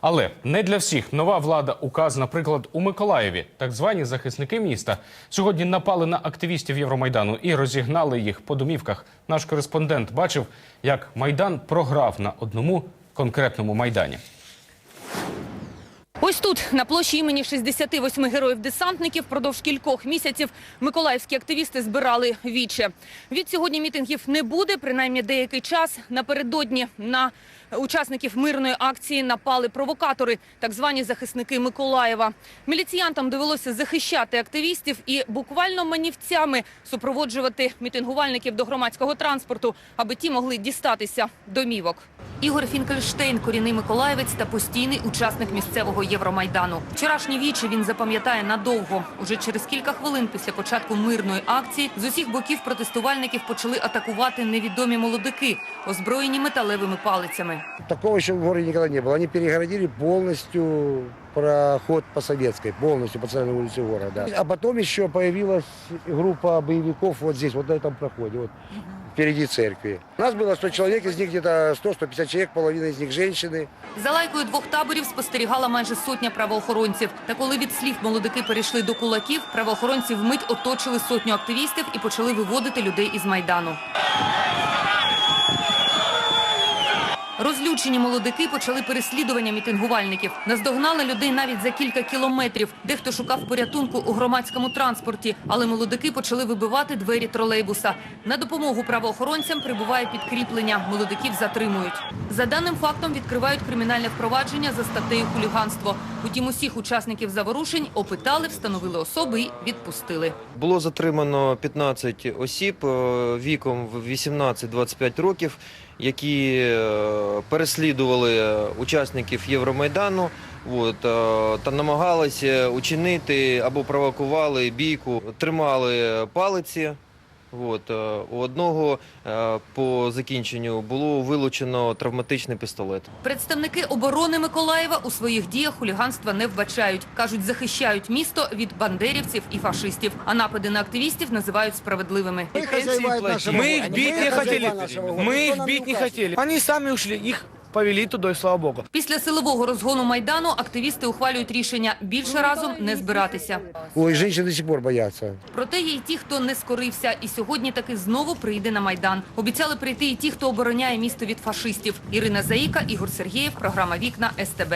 Але не для всіх нова влада указ, наприклад, у Миколаєві. Так звані захисники міста сьогодні напали на активістів Євромайдану і розігнали їх по домівках. Наш кореспондент бачив, як майдан програв на одному конкретному майдані. Ось тут, на площі імені 68 героїв-десантників, впродовж кількох місяців миколаївські активісти збирали віче. Від сьогодні мітингів не буде, принаймні деякий час. Напередодні на учасників мирної акції напали провокатори, так звані захисники Миколаєва. Міліціянтам довелося захищати активістів і буквально манівцями супроводжувати мітингувальників до громадського транспорту, аби ті могли дістатися домівок. Ігор Фінкельштейн – корінний миколаєвець та постійний учасник місцевого Євромайдану. Вчорашні вічі він запам'ятає надовго. Уже через кілька хвилин після початку мирної акції з усіх боків протестувальників почали атакувати невідомі молодики, озброєні металевими палицями. Такого еще в городе никогда не было. Они перегородили полностью проход по Советской, полностью по центральной улице города. А потом еще появилась группа боевиков вот здесь, вот на этом проходе, вот впереди церкви. Нас было 100 человек, из них где-то 100-150 человек, половина из них женщины. За лайкою двох таборів спостерігала майже сотня правоохоронців. Та коли від слів молодики перейшли до кулаків, правоохоронці вмить оточили сотню активістів і почали виводити людей із майдану. Розлючені молодики почали переслідування мітингувальників. Наздогнали людей навіть за кілька кілометрів. Дехто шукав порятунку у громадському транспорті, але молодики почали вибивати двері тролейбуса. На допомогу правоохоронцям прибуває підкріплення. Молодиків затримують. За даним фактом відкривають кримінальне впровадження за статтею хуліганство. Утім, усіх учасників заворушень опитали, встановили особи і відпустили. Було затримано 15 осіб е, віком в 18-25 років, які е, переслідували е, учасників Євромайдану от, е, та намагалися учинити або провокували бійку, тримали палиці. От, е, у одного е, по закінченню було вилучено травматичний пістолет. Представники оборони Миколаєва у своїх діях хуліганства не вбачають. Кажуть, захищають місто від бандерівців і фашистів. А напади на активістів називають справедливими. Мы хозяева нашего Мы их города. бить Мы не хозяева хотели. нашего города. Мы Никто их нам бить не указ хотели. Они сами ушли, их повели туда, и слава богу. Після силового розгону майдану активісти ухвалюють рішення більше разом не збиратися. Ой, жінки до сих пор бояться. Проте є й ті, хто не скорився, і сьогодні таки знову прийде на майдан. Обіцяли прийти і ті, хто обороняє місто від фашистів. Ірина Заїка, Ігор Сергієв, програма Вікна СТБ.